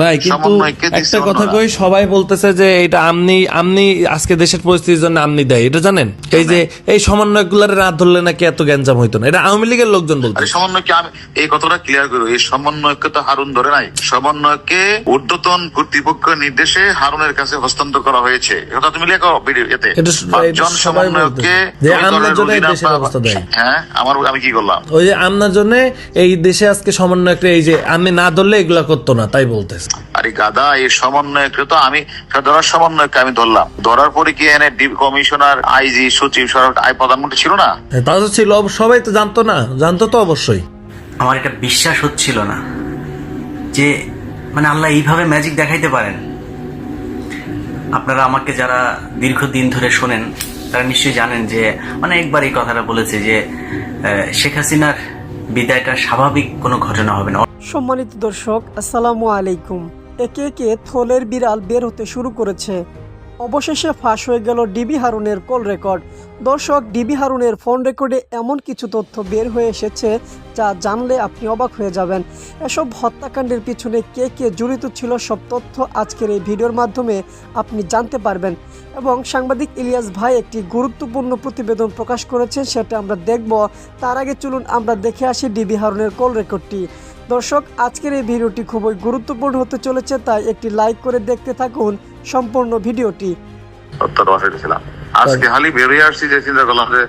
ভাই কিন্তু একটা কথা কই সবাই বলতেছে যে এটা আমনি আমনি আজকে দেশের পরিস্থিতির জন্য আমনি দেয় এটা জানেন? এই যে এই সমন্বয়গুলার রাত ধরলে নাকি এত গ্যাঞ্জাম হইতো না। এটা আওয়ামী লীগের লোকজন বলতে সমন্বয়কে আমি এই কথাটা ক্লিয়ার করব এই সমন্বয়কে তো হারুন ধরে নাই। সমন্বয়কে ঊর্ধ্বতন কর্তৃপক্ষের নির্দেশে হারুনের কাছে হস্তান্তর করা হয়েছে। এটা তুমি লেখো ভিডিও এতে। এটা জন সমন্বয়কে যে আমনের জন্য এই দেশের অবস্থা দেয়। হ্যাঁ আমার আমি কি করলাম? ওই যে আমনার জন্য এই দেশে আজকে সমন্বয়কে এই যে আমি না ধরলে এগুলা করতো না তাই বলতেছে। আরে গাদা এই সমন্বয়কে তো আমি ধরার সমন্বয়কে আমি ধরলাম। ধরার পরে কি এনে ডিপ কমিশনার আইজি সচিব সরকার আই প্রধানমন্ত্রী ছিল না? তা তো ছিল সবাই তো জানতো না জানতো তো অবশ্যই। আমার এটা বিশ্বাস হচ্ছিল না যে মানে আল্লাহ এইভাবে ম্যাজিক দেখাইতে পারেন। আপনারা আমাকে যারা দীর্ঘদিন ধরে শোনেন তারা নিশ্চয়ই জানেন যে মানে একবার এই কথাটা বলেছে যে আহ, শেখ হাসিনার বিদায়টা স্বাভাবিক কোনো ঘটনা হবে না। সম্মানিত দর্শক, আসসালামু আলাইকুম। একে একে থলের বিড়াল বের হতে শুরু করেছে। অবশেষে ফাঁস হয়ে গেল ডিবি হারুনের কল রেকর্ড। দর্শক, ডিবি হারুনের ফোন রেকর্ডে এমন কিছু তথ্য বের হয়ে এসেছে যা জানলে আপনি অবাক হয়ে যাবেন। এসব হত্যাকাণ্ডের পিছনে কে কে জড়িত ছিল সব তথ্য আজকের এই ভিডিওর মাধ্যমে আপনি জানতে পারবেন এবং সাংবাদিক ইলিয়াস ভাই একটি গুরুত্বপূর্ণ প্রতিবেদন প্রকাশ করেছেন, সেটা আমরা দেখব। তার আগে চলুন আমরা দেখে আসি ডিবি হারুনের কল রেকর্ডটি। দর্শক আজকের এই ভিডিওটি খুবই গুরুত্বপূর্ণ হতে চলেছে তাই একটি লাইক করে দেখতে থাকুন সম্পূর্ণ ভিডিওটি। সত্তর বছর ছিলাম। আজকে হালি বেরিয়ে আসছি যে চিন্তা করলাম যে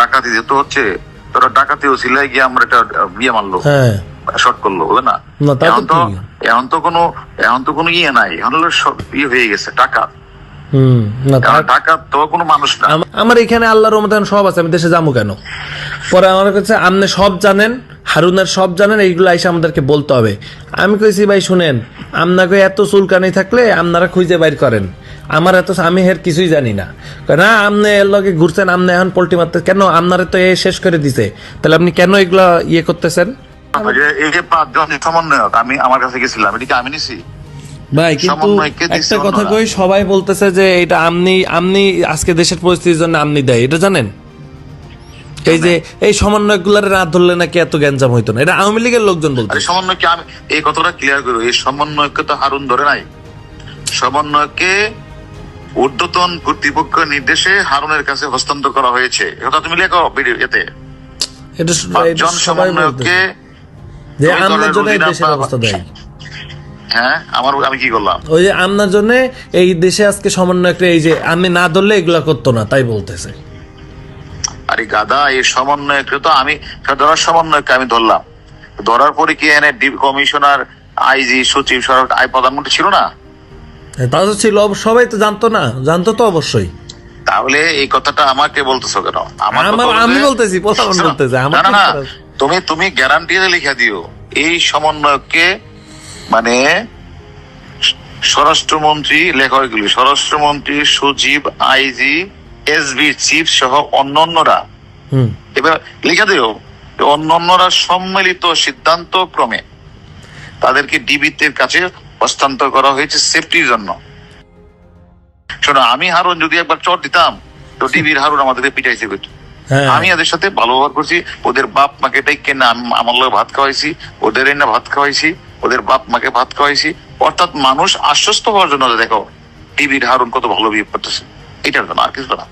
ডাকাতি যেহেতু হচ্ছে তোরা ডাকাতি গিয়ে আমরা বিয়ে মারলো হ্যাঁ। শর্ট করল বুঝলে না? এখন তো এখন তো কোনো এখন তো কোনো ইয়ে নাই। এখন হলো সব ইয়ে হয়ে গেছে টাকা আমার এখানে আল্লাহর রহমতে এখন সব আছে আমি দেশে যাব কেন? পরে আমার কাছে আপনি সব জানেন হারুনের সব জানেন এইগুলো এসে আমাদেরকে বলতে হবে। আমি কইছি ভাই শুনেন আপনাকে এত চুলকানি থাকলে আপনারা খুঁজে বাইর করেন। আমার এত আমি হের কিছুই জানি না। না আপনি এর লগে ঘুরছেন আপনি এখন পোল্ট্রি মারতে কেন? আপনারা তো এ শেষ করে দিছে। তাহলে আপনি কেন এগুলা ইয়ে করতেছেন? এই যে পাঁচজন সমন্বয়ক আমি আমার কাছে গেছিলাম এটা আমি নিছি? ভাই কিন্তু একটা কথা কই সবাই বলতেছে যে এটা আমনি আমনি আজকে দেশের পরিস্থিতির জন্য আমনি দেয়। এটা জানেন? এই যে এই সমন্বয়গুলার রাত ধরলে নাকি এত গ্যাঞ্জাম হইতো না? এটা আওয়ামী লীগের লোকজন বলতে। আরে সমন্বয়কে আমি এই কথাটা ক্লিয়ার করব এই সমন্বয়কে তো হারুন ধরে নাই। সমন্বয়কে ঊর্ধ্বতন কর্তৃপক্ষের নির্দেশে হারুনের কাছে হস্তান্তর করা হয়েছে। এটা তুমি লেখো ভিডিও এতে। বলতেছে সমন্বয়কে যে তুমি আমনার জন্য এই দেশের অবস্থা দেয়। হ্যাঁ আমার আমি কি করলাম? ওই যে আমনার জন্য এই দেশে আজকে সমন্বয় এই যে আমি না ধরলে এগুলা করতো না তাই বলতেছে। আরে গাদা এই তো আমি ধরার সমন্বয়কে আমি ধরলাম। ধরার পরে কি এনে কমিশনার আইজি সচিব সরকার আই প্রধানমন্ত্রী ছিল না? তা তো ছিল সবাই তো জানতো না জানতো তো অবশ্যই। তাহলে এই কথাটা আমাকে বলতেছো কেন? হলো আমি বলতেছি, না? তুমি তুমি গ্যারান্টি লিখে দিও এই সমন্বয়কে মানে স্বরাষ্ট্রমন্ত্রী লেখা স্বরাষ্ট্রমন্ত্রী সচিব আইজি এসবি চিফ সহ অন্যান্যরা। এবার লিখে দিও অন্যান্যরা সম্মিলিত সিদ্ধান্ত ক্রমে তাদেরকে ডিবিতের কাছে হস্তান্তর করা হয়েছে সেফটির জন্য। শোনো আমি হারুন যদি একবার চট দিতাম তো ডিবির হারুন আমাদেরকে পিটাইছে কইতো। হ্যাঁ। আমি এদের সাথে ভালো ব্যবহার করছি ওদের বাপ মাকে ডাইকে না আমার লোক ভাত খাওয়াইছি ওদের না ভাত খাওয়াইছি ওদের বাপ মাকে ভাত খাওয়াইছি। অর্থাৎ মানুষ আশ্বস্ত হওয়ার জন্য দেখো টিভির হারুন কত ভালো বিহেভ করতেছে। এটার জন্য আর কিছু না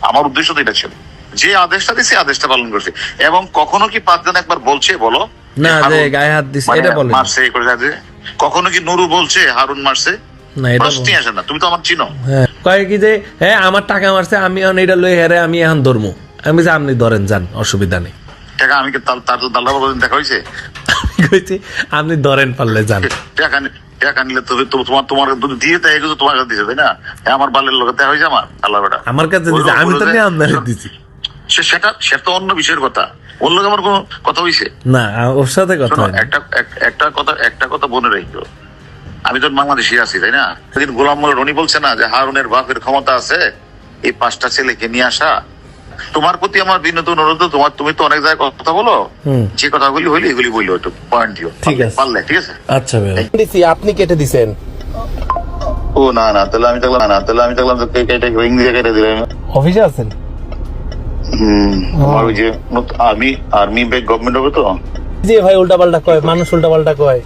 আমার উদ্দেশ্য তো এটা ছিল। যে আদেশটা দিছে আদেশটা পালন করছে। এবং কখনো কি পাঁচজন একবার বলছে বলো? না যে গায়ে হাত দিছে মানে এটা বলে মারছে করে যাচ্ছে। কখনো কি নুরু বলছে হারুন মারছে? না এটা প্রশ্নই আসে না। তুমি তো আমার চিনো। হ্যাঁ। কয় কি যে হ্যাঁ আমার টাকা মারছে আমি এখন এটা লই হেরে আমি এখন ধরমু। আমি যে আপনি ধরেন যান অসুবিধা নেই। টাকা আমি কি তার- তো দাল্লা দেখা হয়েছে কইছি আপনি ধরেন পারলে যান। টাকা টাকা নিলে তো তোমার তোমার দিয়ে তাই এগুলো তোমার কাছে দিছে তাই না? আমার বালের লোক দেখা হয়েছে আমার আল্লাহ বেটা আমার কাছে দিছে আমি তো নিয়ে আপনারে দিছি। সেটা সেটা অন্য বিষয়ের কথা। লোক আমার কোনো কথা হইছে। না ওর সাথে কথা। একটা একটা কথা একটা কথা মনে আমি তো বাংলাদেশি আছি তাই না? সেদিন গোলাম মোল্লা রনি বলছে না যে হারুনের বাপের ক্ষমতা আছে এই পাঁচটা ছেলেকে নিয়ে আসা তোমার প্রতি আমার বিনোদ অনুরোধ তোমার তুমি তো অনেক জায়গায় কথা বলো। যে কথাগুলি হইলে এগুলি বলল একটু পয়েন্ট দিও। ঠিক আছে। পারলে ঠিক আছে? আচ্ছা ভাই দিছি আপনি কেটে দিছেন। ও না না তাহলে আমি দেখলাম না তাহলে আমি দেখলাম তো কে কেটে ইংরেজি কেটে দিলাম অফিসে আছেন? হুম আমার ওই যে আর্মি আর্মি ব্যাগ গভর্নমেন্ট হবে তো? যে ভাই উল্টা পাল্টা কয় মানুষ উল্টা পাল্টা কয়।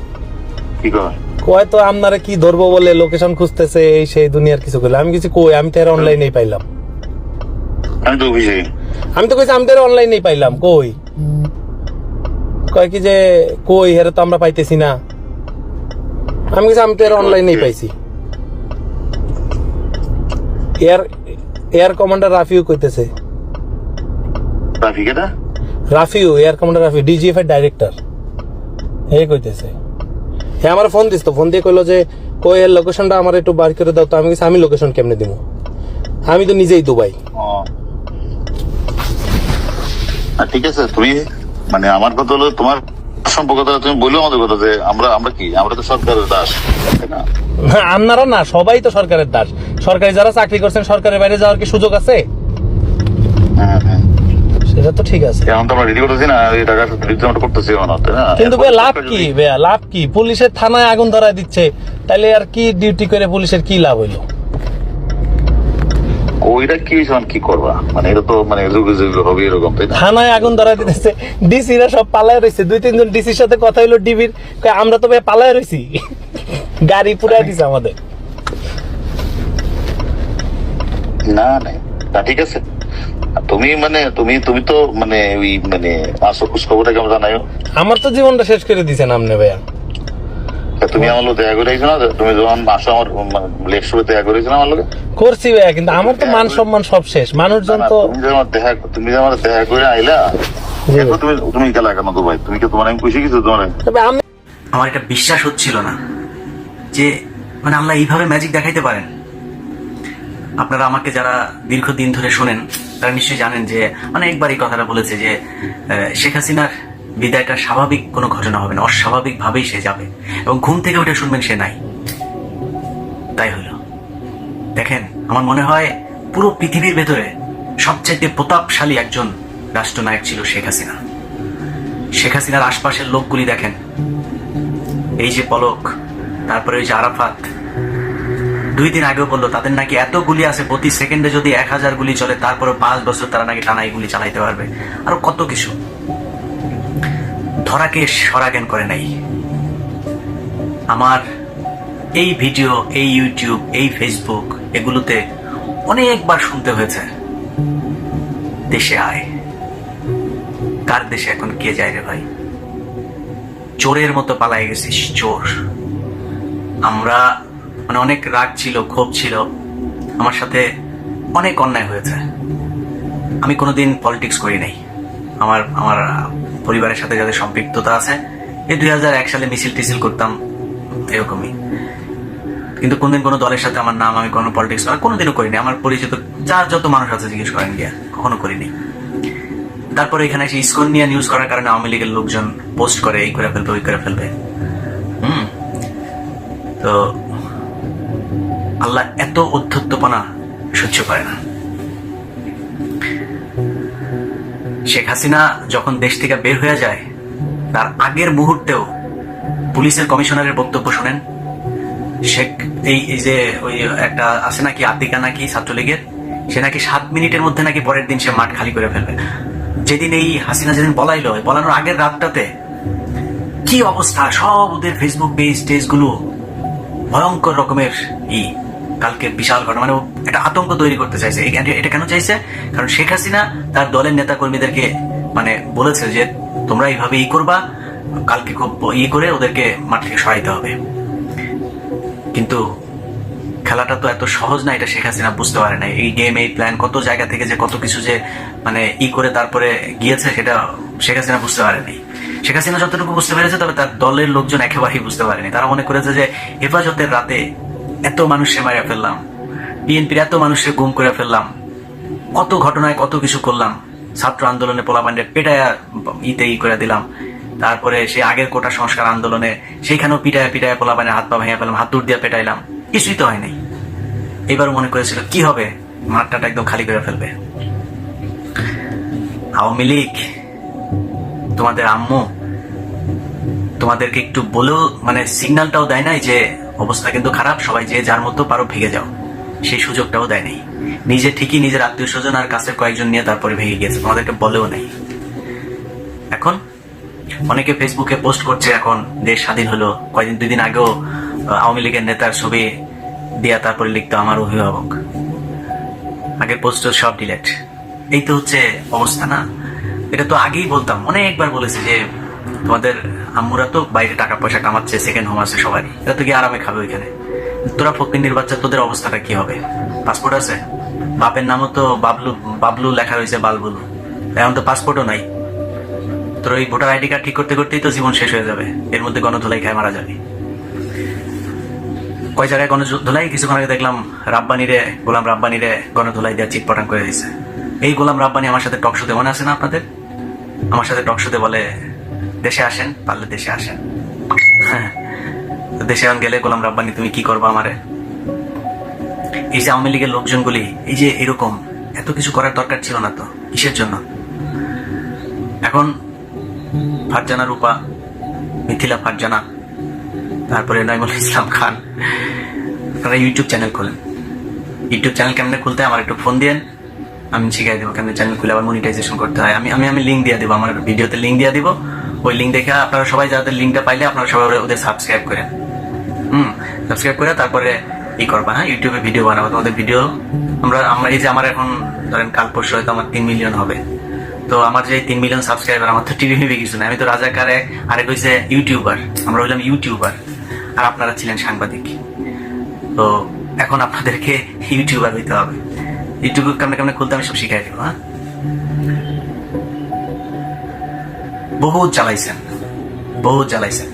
কি কয়? কয় তো আপনারা কি ধরবো বলে লোকেশন খুঁজতেছে এই সেই দুনিয়ার কিছু করলে আমি কিছু কই আমি তো এর অনলাইনেই পাইলাম। আমি তো অফিসে আমি তো কইছি আমি তো এর অনলাইনেই পাইলাম কই? কয় কি যে কই হেরে তো আমরা পাইতেছি না। আমি কিছু আমি তো এর অনলাইনেই পাইছি। এয়ার এয়ার কমান্ডার রাফিউ কইতেছে। ট্রাফিক এটা Rafiu air commander Rafiu DGF এর ডাইরেক্টর হে কইতেছে। হ্যাঁ আমার ফোন দিস তো ফোন দিয়ে কইলো যে কই এর লোকেশনটা আমার একটু বার করে দাও তো আমি আমি লোকেশন কেমনে দিব আমি তো নিজেই দুবাই। ও। আর ঠিক আছে তুমি মানে আমার কথা হলো তোমার সম্পর্কতা তুমি বলল আমাদের কথা যে আমরা আমরা কি? আমরা তো সরকারের দাস তাই না? না, আপনারা না সবাই তো সরকারের দাস। সরকারি যারা চাকরি করছেন সরকারের বাইরে যাওয়ার কি সুযোগ আছে? হ্যাঁ হ্যাঁ। সেটা তো ঠিক আছে। এখন তো আমরা রেডি করতেছি না এই টাকা আমরা করতেছি না? কিন্তু বে লাভ কি বে লাভ কি? পুলিশের থানায় আগুন ধরায় দিচ্ছে তাহলে আর কি ডিউটি করে পুলিশের কি লাভ হইল? ওইটা কি হয়েছে মানে কি করবা? মানে এটা তো মানে যুগে যুগে হবে এরকম তাই না? থানায় আগুন ধরায় দিতেছে। ডিসিরা সব পালায় রয়েছে দুই তিনজন ডিসির সাথে কথা হইল ডিবির। আমরা তো ভাই পালায় রয়েছি গাড়ি পুরাই দিছে আমাদের। না না তা ঠিক আছে। তুমি মানে তুমি তুমি তো মানে ওই মানে আসো খোঁজ কেমন জানাইও। আমার তো জীবনটা শেষ করে দিছেন আপনি ভাইয়া। তুমি আমার লোক দেখা করে না? তুমি যখন আসো আমার দেখা করেছ না আমার লোকে? করছি ভাইয়া কিন্তু আমার তো মান সম্মান সব শেষ। মানুষজন তো তুমি যে আমার দেখা তুমি যে আমার দেখা করে আইলা তুমি তুমি কেন তো ভাই? তুমি কি তোমার আমি খুশি কিছু তোমার? আমি আমার এটা বিশ্বাস হচ্ছিল না যে মানে আল্লাহ এইভাবে ম্যাজিক দেখাইতে পারেন। আপনারা আমাকে যারা দীর্ঘদিন ধরে শোনেন তারা নিশ্চয়ই জানেন যে অনেকবার এই কথাটা বলেছে যে আহ, শেখ হাসিনার বিদায়টা স্বাভাবিক কোনো ঘটনা হবে না অস্বাভাবিক ভাবেই সে যাবে। এবং ঘুম থেকে উঠে শুনবেন সে নাই। তাই হলো। দেখেন, আমার মনে হয় পুরো পৃথিবীর ভেতরে সবচাইতে প্রতাপশালী একজন রাষ্ট্রনায়ক ছিল শেখ হাসিনা। শেখ হাসিনার আশপাশের লোকগুলি দেখেন। এই যে পলক, তারপরে ওই যে আরাফাত। দুই দিন আগেও বলল, তাদের নাকি এত গুলি আছে, প্রতি সেকেন্ডে যদি এক হাজার গুলি চলে তারপরে পাঁচ বছর তারা নাকি টানা এই গুলি চালাইতে পারবে। আরও কত কিছু। ধরাকে সরাজ্ঞান করে নাই। আমার এই ভিডিও, এই ইউটিউব, এই ফেসবুক এগুলোতে অনেকবার শুনতে হয়েছে। দেশে আয়। কার দেশে এখন কে যায় রে ভাই? চোরের মতো পালাই গেছিস, চোর। আমরা মানে অনেক রাগ ছিল, ক্ষোভ ছিল। আমার সাথে অনেক অন্যায় হয়েছে। আমি কোনোদিন পলিটিক্স করি নাই। আমার আমার পরিবারের সাথে যাদের সম্পৃক্ততা আছে, এই দুই হাজার এক সালে মিছিল টিছিল করতাম, এরকমই। কিন্তু কোনদিন কোনো দলের সাথে আমার নাম, আমি কোনো পলিটিক্স করা কোনোদিনও করিনি। আমার পরিচিত যার যত মানুষ আছে জিজ্ঞেস করেন গিয়া, কখনো করিনি। তারপরে এখানে এসে ইসকন নিয়ে নিউজ করার কারণে আওয়ামী লীগের লোকজন পোস্ট করে, এই করে ফেলবে, ওই করে ফেলবে। হুম? তো আল্লাহ এত অধ্যত্বপনা সহ্য করে না। শেখ হাসিনা যখন দেশ থেকে বের হয়ে যায়, তার আগের মুহূর্তেও পুলিশের কমিশনারের বক্তব্য শোনেন। শেখ, এই যে ওই একটা আছে নাকি, আতিকা নাকি ছাত্রলীগের, সে নাকি সাত মিনিটের মধ্যে নাকি পরের দিন সে মাঠ খালি করে ফেলবে। যেদিন এই হাসিনা যেদিন বলাইলো বলানোর আগের রাতটাতে কি অবস্থা? সব ওদের ফেসবুক পেজ টেজগুলো ভয়ঙ্কর রকমের ই। কালকে বিশাল ঘটনা মানে একটা আতঙ্ক তৈরি করতে চাইছে। এটা কেন চাইছে? কারণ শেখ হাসিনা তার দলের নেতা কর্মীদেরকে মানে বলেছে যে, তোমরা এইভাবে ই করবা, কালকে খুব ই করে ওদেরকে মাঠ থেকে সরাইতে হবে। কিন্তু খেলাটা তো এত সহজ না, এটা শেখ হাসিনা বুঝতে পারে না এই গেম এই প্ল্যান কত জায়গা থেকে যে কত কিছু যে মানে ই করে তারপরে গিয়েছে, সেটা শেখ হাসিনা বুঝতে পারেনি শেখ হাসিনা যতটুকু বুঝতে পেরেছে, তবে তার দলের লোকজন একেবারেই বুঝতে পারেনি। তারা মনে করেছে যে, হেফাজতের রাতে এত মানুষে মারা ফেললাম। বিএনপির এত মানুষের গুম করে ফেললাম। কত ঘটনায় কত কিছু করলাম। ছাত্র আন্দোলনে পোলাপান্ডে পেটায়া ইতে ই করে দিলাম। তারপরে সেই আগের কোটা সংস্কার আন্দোলনে সেইখানেও পিটায় পিটায় পোলাপানে হাত পা ভেঙে ফেলাম হাত দূর দিয়ে পেটাইলাম। কিছুই তো হয় নাই। এবার মনে করেছিল, কি হবে? মাঠটা একদম খালি করে ফেলবে। আওয়ামী লীগ, তোমাদের আম্মু তোমাদেরকে একটু বলেও মানে সিগন্যালটাও দেয় নাই যে অবস্থা কিন্তু খারাপ, সবাই যে যার মতো পারো ভেঙে যাও। সেই সুযোগটাও দেয় নাই। নিজে ঠিকই নিজের আত্মীয় স্বজন আর কাছের কয়েকজন নিয়ে তারপরে ভেঙে গিয়েছে, তোমাদেরকে বলেও নাই। এখন অনেকে ফেসবুকে পোস্ট করছে এখন, দেশ স্বাধীন হলো কয়েকদিন দুই দিন আগেও আওয়ামী লীগের নেতার ছবি দিয়া তারপরে লিখতো, আমার অভিভাবক। আগের পোস্টার সব ডিলেট এই তো হচ্ছে অবস্থা না? এটা তো আগেই বলতাম, অনেকবার বলেছি যে তোমাদের আম্মুরা তো বাইরে টাকা পয়সা কামাচ্ছে সেকেন্ড হোম আছে সবারই। এরা তো গিয়ে আরামে খাবে ওইখানে। তোরা ফকিন্নির বাচ্চা তোদের অবস্থাটা কি হবে? পাসপোর্ট আছে? বাপের নামও তো বাবলু বাবলু লেখা রয়েছে, বালবুলু। এখন তো পাসপোর্টও নাই। তোর ওই ভোটার আইডি কার্ড ঠিক করতে করতেই তো জীবন শেষ হয়ে যাবে। এর মধ্যে গণধোলাই খায়, মারা যাবে। কয় জায়গায় গণধোলাই? কিছুক্ষণ আগে দেখলাম রাব্বানিরে, গোলাম রাব্বানিরে গণধোলাই দেওয়া চিটপটাং করে দিয়েছে। এই গোলাম রাব্বানি আমার সাথে টক শোতে মনে আছে না আপনাদের? আমার সাথে টক শোতে বলে দেশে আসেন, পারলে দেশে আসেন। হ্যাঁ দেশে এখন গেলে গোলাম রাব্বানি, তুমি কি করবা আমারে? এই যে আওয়ামী লীগের লোকজনগুলি, এই যে এরকম, এত কিছু করার দরকার ছিল না তো, কিসের জন্য? এখন ফারজানা রূপা, মিথিলা ফারজানা, তারপরে নাইমুল ইসলাম খান আপনারা ইউটিউব চ্যানেল খোলেন। ইউটিউব চ্যানেল কেমনে খুলতে আমার একটু ফোন দিয়েন, আমি শিখাই দেবো কেমনে চ্যানেল খুলে, আবার মনিটাইজেশন করতে হয়। আমি আমি আমি লিঙ্ক দিয়ে দেবো, আমার ভিডিওতে লিঙ্ক দিয়ে দিব। ওই লিঙ্ক দেখে আপনারা সবাই যাদের লিঙ্কটা পাইলে আপনারা সবাই ওদের- সাবস্ক্রাইব করেন হুম সাবস্ক্রাইব করে তারপরে ই করবা হ্যাঁ? ইউটিউবে ভিডিও বানাবো, তোমাদের ভিডিও আমরা আমরা এই যে আমার এখন ধরেন কাল পরশু হয়তো আমার তিন মিলিয়ন হবে। তো আমার যে তিন মিলিয়ন সাবস্ক্রাইবার আমার তো টিভি মিভি কিছু না আমি তো রাজাকার এক, আরেক হয়েছে ইউটিউবার আমরা হইলাম ইউটিউবার আর আপনারা ছিলেন সাংবাদিক। তো এখন আপনাদেরকে ইউটিউবার হইতে হবে। ইউটিউব কেমনে কেমনে খুলতে আমি সব শিখাই দেবো হ্যাঁ? বহুত জ্বালাইছেন বহুত জ্বালাইছেন।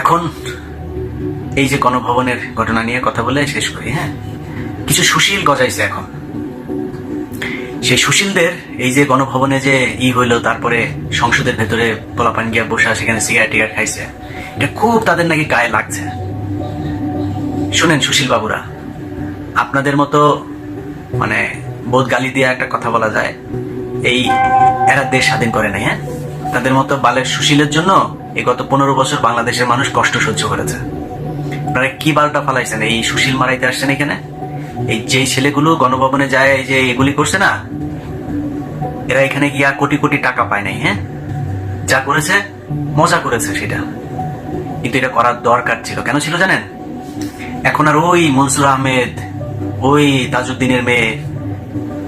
এখন এই যে গণভবনের ঘটনা নিয়ে কথা বলে শেষ করি হ্যাঁ? কিছু সুশীল গজাইছে এখন। সেই সুশীলদের এই যে গণভবনে যে ই হইল, তারপরে সংসদের ভেতরে পোলাপান গিয়া বসা, সেখানে সিগারেট টিগারেট খাইছে, এটা খুব তাদের নাকি গায়ে লাগছে। শুনেন সুশীল বাবুরা, আপনাদের মতো মানে বোধ গালি দিয়ে একটা কথা বলা যায়, এই এরা দেশ স্বাধীন করে নাই হ্যাঁ? তাদের মতো বালের সুশীলের জন্য এই গত পনেরো বছর বাংলাদেশের মানুষ কষ্ট সহ্য করেছে। আপনারা কি বালটা ফালাইছেন? এই সুশীল মারাইতে আসছেন এখানে? এই যে ছেলেগুলো গণভবনে যায়, এই যে এগুলি করছে না, এরা এখানে গিয়া কোটি কোটি টাকা পায় নাই হ্যাঁ? যা করেছে, মজা করেছে সেটা। কিন্তু এটা করার দরকার ছিল। কেন ছিল জানেন? এখন আর ওই মনসুর আহমেদ, ওই তাজউদ্দিনের মেয়ে,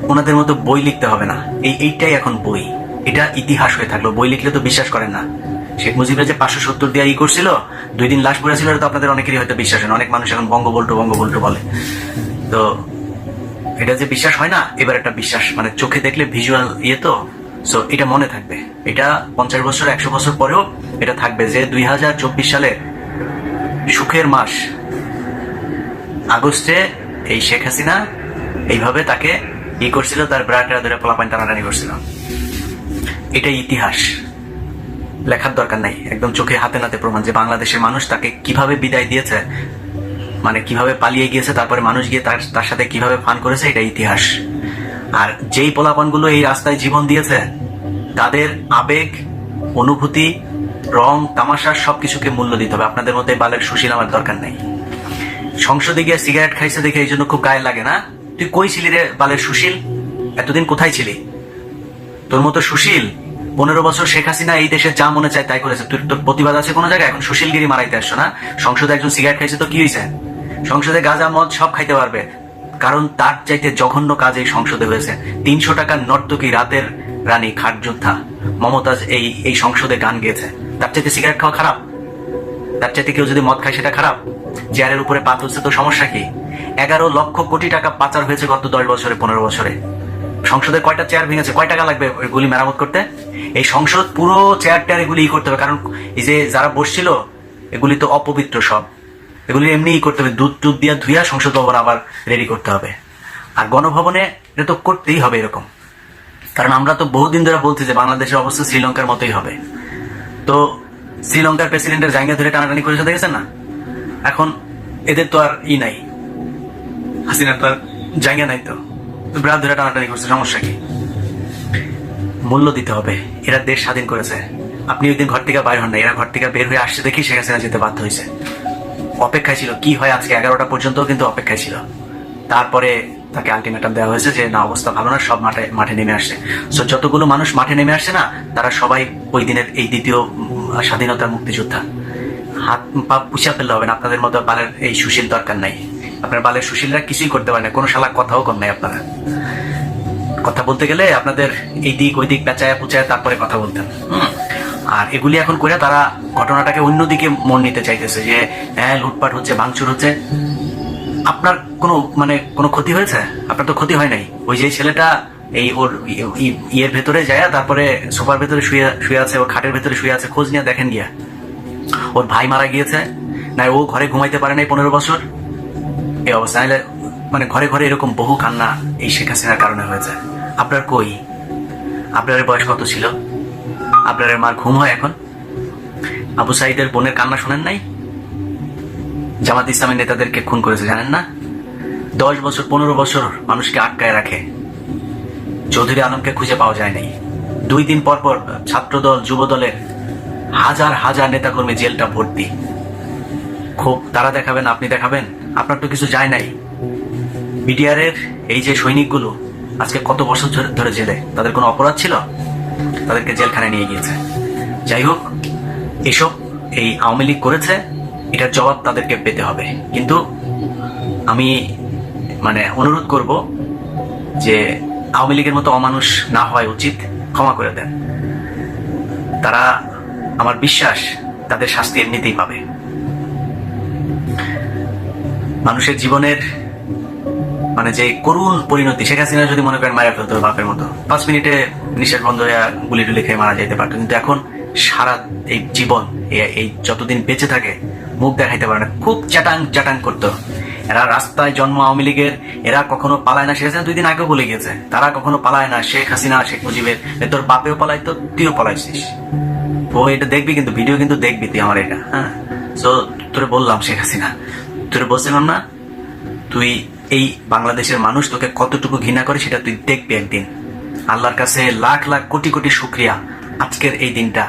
ওনাদের মতো বই লিখতে হবে না। এই এইটাই এখন বই। এটা ইতিহাস হয়ে থাকল। বই লিখলে তো বিশ্বাস করেন না। শেখ মুজিবের যে পাঁচশো সত্তর দিয়ে ই করছিল, দুই দিন লাশ পড়েছিল তো আপনাদের অনেকেরই হয়তো বিশ্বাস হয় অনেক মানুষ এখন বঙ্গবল্টু বঙ্গবল্টু বলে। তো এটা যে বিশ্বাস হয় না, এবার একটা বিশ্বাস। মানে চোখে দেখলে ভিজুয়াল ইয়ে তো। সো এটা মনে থাকবে। এটা পঞ্চাশ বছর, একশো বছর পরেও এটা থাকবে যে দুই হাজার চব্বিশ সালে সুখের মাস। আগস্টে এই শেখ হাসিনা এইভাবে তাকে ই করছিল, তার ব্রাটেরা ধরে পোলাপাইন টানাটানি করছিল। এটাই ইতিহাস। লেখার দরকার নাই। একদম চোখে হাতে নাতে প্রমাণ যে বাংলাদেশের মানুষ তাকে কীভাবে বিদায় দিয়েছে মানে কীভাবে পালিয়ে গিয়েছে, তারপরে মানুষ গিয়ে তার তার সাথে কীভাবে ফান করেছে এটা ইতিহাস। আর যেই পোলাপানগুলো এই রাস্তায় জীবন দিয়েছে, তাদের আবেগ, অনুভূতি, রং, তামাশা সবকিছুকে মূল্য দিতে হবে। আপনাদের মধ্যে বালের সুশীল আমার দরকার নেই। সংসদে গিয়ে সিগারেট খাইছে দেখে এই জন্য খুব গায়ে লাগে না? তুই কই ছিলি রে বালের সুশীল? এতদিন কোথায় ছিলি? তোর মতো সুশীল, পনেরো বছর শেখ হাসিনা এই দেশে যা মনে চায় তাই করেছে। তুই তোর প্রতিবাদ আছে কোনো জায়গায়? এখন সুশীলগিরি মারাইতে আসছো না? সংসদে একজন সিগারেট খাইছে তো কি হয়েছে সংসদে গাঁজা, মদ সব খাইতে পারবে। কারণ তার চাইতে জঘন্য কাজ এই সংসদে হয়েছে। তিনশো টাকার নর্তকী রাতের রানী খাট যোদ্ধা মমতাজ এই এই সংসদে গান গেয়েছে। তার চাইতে সিগারেট খাওয়া খারাপ? তার চাইতে কেউ যদি মদ খায় সেটা খারাপ? চেয়ারের উপরে পাত হচ্ছে তো সমস্যা কি? এগারো লক্ষ কোটি টাকা পাচার হয়েছে গত দশ বছরে, পনেরো বছরে। সংসদে কয়টা চেয়ার ভেঙেছে? কয় টাকা লাগবে এগুলি মেরামত করতে? এই সংসদ পুরো চেয়ার টেয়ার এগুলি করতে হবে, কারণ এই যে যারা বসছিল, এগুলি তো অপবিত্র সব। এগুলি এমনি করতে হবে, দুধ টুধ দিয়া ধুইয়া সংসদ ভবন আবার রেডি করতে হবে। আর গণভবনে এটা তো করতেই হবে এরকম। কারণ আমরা তো বহুদিন ধরে বলছি যে বাংলাদেশের অবস্থা শ্রীলঙ্কার মতোই হবে। তো শ্রীলঙ্কার প্রেসিডেন্টের জায়গা ধরে টানাটানি করেছে, দেখেছেন না? এখন এদের তো আর ই নাই। হাসিনার তো জায়গা নাই তো। ধরে টানাটানি করছে, সমস্যা কি? মূল্য দিতে হবে, এরা দেশ স্বাধীন করেছে। আপনি ওই দিন ঘর থেকে বাইর হন না এরা ঘর থেকে বের হয়ে আসছে দেখি শেখ হাসিনা যেতে বাধ্য হয়েছে। অপেক্ষায় ছিল, কি হয় আজকে এগারোটা পর্যন্ত কিন্তু অপেক্ষায় ছিল। তারপরে তাকে আলটিমেটাম দেওয়া হয়েছে যে, না, অবস্থা ভালো না, সব মাঠে মাঠে নেমে আসছে। সো যতগুলো মানুষ মাঠে নেমে আসছে না, তারা সবাই ওই দিনের এই দ্বিতীয় স্বাধীনতার মুক্তিযোদ্ধা। হাত, পা পুষা ফেললে হবে না, আপনাদের মতো বালের এই সুশীল দরকার নাই। আপনার বালের সুশীলরা কিছুই করতে পারে না। কোনো শালা কথাও কর নাই আপনারা। কথা বলতে গেলে আপনাদের এই দিক, ওই দিক পেঁচায় পুচায় তারপরে কথা বলতেন। আর এগুলি এখন করে তারা ঘটনাটাকে অন্যদিকে মন নিতে চাইতেছে যে হ্যাঁ লুটপাট হচ্ছে, ভাঙচুর হচ্ছে। আপনার কোনো মানে কোনো ক্ষতি হয়েছে? আপনার তো ক্ষতি হয় নাই। ওই যে ছেলেটা এই ওর ইয়ের ভেতরে যায় তারপরে সোফার ভেতরে শুয়ে শুয়ে আছে, ওর খাটের ভেতরে শুয়ে আছে, খোঁজ নিয়ে দেখেন গিয়া। ওর ভাই মারা গিয়েছে। না ও ঘরে ঘুমাইতে পারে নাই পনেরো বছর। এই অবস্থা নাহলে মানে ঘরে ঘরে এরকম বহু কান্না এই শেখ হাসিনার কারণে হয়েছে আপনার কই? আপনার বয়স কত ছিল? আপনার মার ঘুম হয় এখন? আবু সাইদের বোনের কান্না শোনেন নাই? জামাত ইসলামের নেতাদেরকে খুন করেছে, জানেন না? দশ বছর, পনেরো বছর মানুষকে আটকায় রাখে। চৌধুরী আলমকে খুঁজে পাওয়া যায় নাই। দুই দিন পর পর ছাত্রদল যুব দলের হাজার হাজার নেতাকর্মী জেলটা ভর্তি। খুব তারা দেখাবেন, আপনি দেখাবেন? আপনার তো কিছু যায় নাই। বিডিআর এর এই যে সৈনিকগুলো আজকে কত বছর ধরে- ধরে জেলে? তাদের কোনো অপরাধ ছিল? তাদেরকে জেলখানায় নিয়ে গিয়েছে। যাই হোক, এসব এই আওয়ামী লীগ করেছে, এটার জবাব তাদেরকে পেতে হবে। কিন্তু আমি মানে অনুরোধ করব যে আওয়ামী লীগের মতো অমানুষ না হওয়া উচিত। ক্ষমা করে দেন। তারা আমার বিশ্বাস তাদের শাস্তি এমনিতেই পাবে। মানুষের জীবনের মানে যে করুণ পরিণতি, শেখ হাসিনা যদি মনে করেন মারা ফেলতো বাপের মতো, পাঁচ মিনিটে নিঃশ্বাস বন্ধ হয়ে গুলি টুলি খেয়ে মারা যেতে পারতো। কিন্তু এখন সারা এই জীবন, এই- যতদিন বেঁচে থাকে, মুখ দেখাইতে পারে না। খুব চাটাং চাটাং করতো। এরা রাস্তায় জন্ম আওয়ামী লীগের, এরা কখনো পালায় না। শেখ দুই দিন আগেও বলে গেছে তারা কখনো পালায় না। শেখ হাসিনা, শেখ মুজিবের তোর বাপেও পালাইতো তুইও পালাইছিস। ও এটা দেখবি কিন্তু ভিডিও কিন্তু দেখবি তুই আমার এটা হ্যাঁ? তো তোরে বললাম শেখ হাসিনা তোরে বলছিলাম না তুই এই বাংলাদেশের মানুষ তোকে কতটুকু ঘৃণা করে সেটা তুই দেখবি একদিন। আল্লাহর কাছে লাখ লাখ কোটি কোটি শুক্রিয়া আজকের এই দিনটা।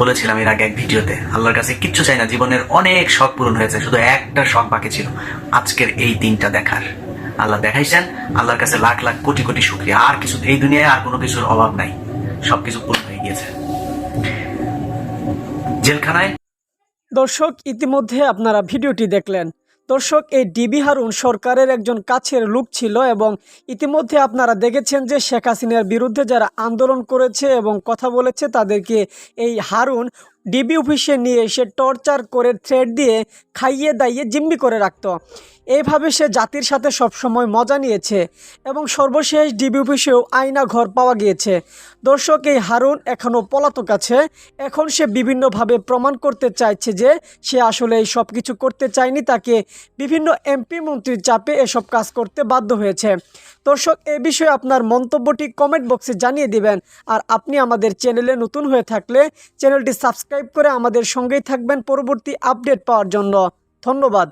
বলেছিলাম এর আগে এক ভিডিওতে, আল্লাহর কাছে কিচ্ছু চাই না, জীবনের অনেক শখ পূরণ হয়েছে, শুধু একটা শখ বাকি ছিল, আজকের এই দিনটা দেখার। আল্লাহ দেখাইছেন, আল্লাহর কাছে লাখ লাখ কোটি কোটি শুক্রিয়া, আর কিছু এই দুনিয়ায় আর কোনো কিছুর অভাব নাই, সবকিছু পূর্ণ হয়ে গিয়েছে। জেলখানায় দর্শক, ইতিমধ্যে আপনারা ভিডিওটি দেখলেন। দর্শক, এই ডিবি হারুন সরকারের একজন কাছের লুক ছিল এবং ইতিমধ্যে আপনারা দেখেছেন যে শেখ হাসিনার বিরুদ্ধে যারা আন্দোলন করেছে এবং কথা বলেছে, তাদেরকে এই হারুন ডিবি অফিসে নিয়ে এসে টর্চার করে থ্রেড দিয়ে খাইয়ে দাইয়ে জিম্মি করে রাখত। এইভাবে সে জাতির সাথে সবসময় মজা নিয়েছে এবং সর্বশেষ ডিবি অফিসেও আয়না ঘর পাওয়া গিয়েছে। দর্শক, এই হারুন এখনও পলাতক আছে। এখন সে বিভিন্নভাবে প্রমাণ করতে চাইছে যে সে আসলে এই সব কিছু করতে চায়নি, তাকে বিভিন্ন এমপি মন্ত্রীর চাপে এসব কাজ করতে বাধ্য হয়েছে। দর্শক, এ বিষয়ে আপনার মন্তব্যটি কমেন্ট বক্সে জানিয়ে দিবেন। আর আপনি আমাদের চ্যানেলে নতুন হয়ে থাকলে চ্যানেলটি সাবস্ক্রাইব করে আমাদের সঙ্গেই থাকবেন পরবর্তী আপডেট পাওয়ার জন্য। ধন্যবাদ।